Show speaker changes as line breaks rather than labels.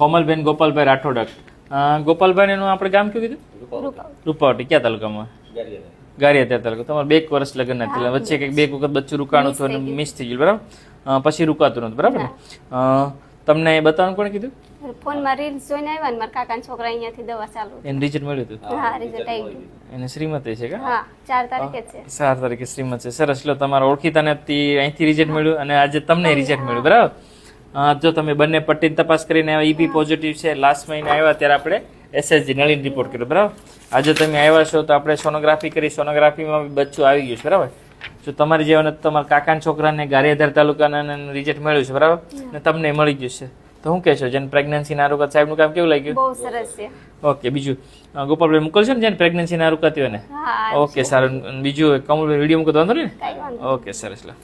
કોમલબેન ગોપાલભાઈ રાઠોડ ગોપાલભાઈ એનું આપણે ગામ કયું કીધું?
રૂપાવટી.
ક્યાં તાલુકામાં? ગારિયા તાલુકા. તમારે બે વર્ષ લગ્ન નથી. વચ્ચે કંઈક બે વખત બચ્ચું રૂકાણું હતું અને મિસ થઈ ગયું. બરાબર? પછી રૂકાતું નતું બરાબર ને? તમને એ બતાવવાનું કોણે કીધું?
ફોનમાં રીલ્સ જોઈને આવ્યા ને મારા કાકાના છોકરા અહીંયાથી દવા ચાલુ
એને રિઝલ્ટ મળ્યું હતું?
હા રિઝલ્ટ આવી ગયું.
એને શ્રીમતી છે કે?
હા ચાર તારીખે છે.
તારીખે શ્રીમત છે. સરસ. લો તમારા ઓળખીતાને અહીંથી રિઝલ્ટ મળ્યું અને આજે તમને રિઝલ્ટ મળ્યું. બરાબર? જો તમે બંને પટ્ટીની તપાસ કરીને આવ્યા ઈબી પોઝિટિવ છે. લાસ્ટ મહિને આવ્યા ત્યારે આપણે એસએસજી નળીન રિપોર્ટ કર્યો બરાબર? આજે તમે આવ્યા છો તો આપણે સોનોગ્રાફી કરી સોનોગ્રાફીમાં બચ્ચું આવી ગયું છે બરાબર? જો તમારી જેવાને તમારા કાકાના છોકરાને ગારિયાધાર તાલુકાના રિઝલ્ટ મળ્યું છે બરાબર? ને તમને મળી ગયું છે. તો શું કહેશો જેને પ્રેગ્નન્સી આરોગ્ય સાહેબનું કામ કેવું લાગ્યું?
બહુ સરસ છે.
ઓકે બીજું. ગોપાલભાઈ મોકલશો ને જેને પ્રેગ્નન્સી આરોગ્ય હોય ને? ઓકે સારું. બીજું કમલભાઈ વીડિયો મૂકો તો વાંધો નહીં ને? ઓકે સરસ લો.